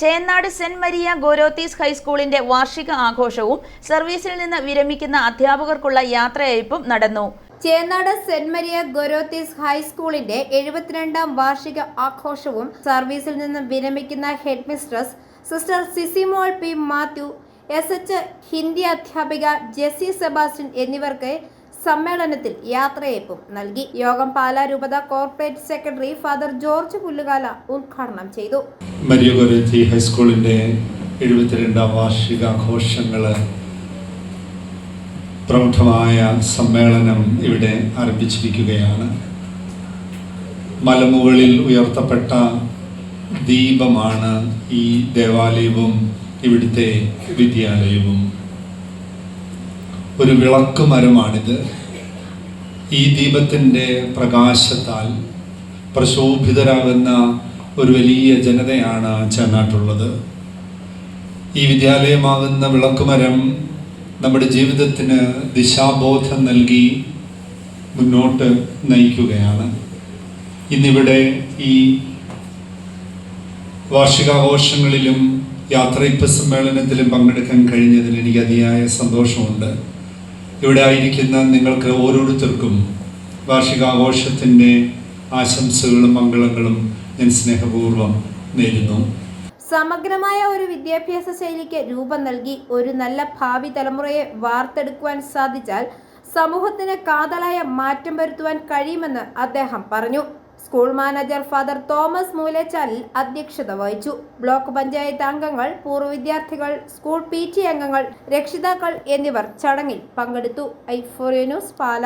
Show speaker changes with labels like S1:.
S1: Chennad saint Maria Goretti's ഹൈസ്കൂളിന്റെ വാർഷിക ആഘോഷവും സർവീസിൽ നിന്ന് വിരമിക്കുന്ന അധ്യാപകർക്കുള്ള യാത്രയയപ്പും നടന്നു.
S2: ചേന്നാട് സെന്റ് മരിയ ഗൊരോത്തീസ് ഹൈസ്കൂളിന്റെ എഴുപത്തിരണ്ടാം വാർഷിക ആഘോഷവും സർവീസിൽ നിന്ന് വിരമിക്കുന്ന headmistress sister Sisimol P Mathew S H Hindi അധ്യാപിക ജെസി സെബാസ്റ്റ്യൻ എന്നിവർക്ക് സമ്മേളനത്തിൽ യാത്രയയപ്പും നൽകി. യോഗം പാലാ രൂപത corporate secretary father George Pullukala ഉദ്ഘാടനം ചെയ്തു.
S3: ഹൈസ്കൂളിന്റെ എഴുപത്തിരണ്ടാം വാർഷികാഘോഷങ്ങൾ പ്രമുഖമായ സമ്മേളനം ഇവിടെ ആരംഭിച്ചിരിക്കുകയാണ്. മലമുകളിൽ ഉയർത്തപ്പെട്ട ദീപമാണ് ഈ ദേവാലയവും ഇവിടുത്തെ വിദ്യാലയവും. ഒരു വിളക്ക് മരമാണിത്. ഈ ദീപത്തിന്റെ പ്രകാശത്താൽ പ്രശോഭിതരാകുന്ന ഒരു വലിയ ജനതയാണ് ചേന്നാട്ടുള്ളത് ഈ വിദ്യാലയമാകുന്ന വിളക്കുമരം നമ്മുടെ ജീവിതത്തിന് ദിശാബോധം നൽകി മുന്നോട്ട് നയിക്കുകയാണ്. ഇന്നിവിടെ ഈ വാർഷികാഘോഷങ്ങളിലും യാത്രയിപ്പ് സമ്മേളനത്തിലും പങ്കെടുക്കാൻ കഴിഞ്ഞതിൽ എനിക്ക് അതിയായ സന്തോഷമുണ്ട്. ഇവിടെ ആയിരിക്കുന്ന നിങ്ങൾക്ക് ഓരോരുത്തർക്കും വാർഷികാഘോഷത്തിന്റെ ആശംസകളും മംഗളങ്ങളും ഞാൻ സ്നേഹപൂർവം നേരുന്നു.
S2: സമഗ്രമായ ഒരു വിദ്യാഭ്യാസ ശൈലിക്ക് രൂപം നൽകി ഒരു നല്ല ഭാവി തലമുറയെ വാർത്തെടുക്കുവാൻ സാധിച്ചാൽ സമൂഹത്തിന് കാതലായ മാറ്റം വരുത്തുവാൻ കഴിയുമെന്ന് അദ്ദേഹം പറഞ്ഞു. School manager father Thomas Moolachalil അധ്യക്ഷത വഹിച്ചു. ബ്ലോക്ക് പഞ്ചായത്ത് അംഗങ്ങൾ പൂർവ വിദ്യാർത്ഥികൾ സ്കൂൾ പി ടി അംഗങ്ങൾ രക്ഷിതാക്കൾ എന്നിവർ ചടങ്ങിൽ പങ്കെടുത്തു. ഐഫോറിയ ന്യൂസ് പാല.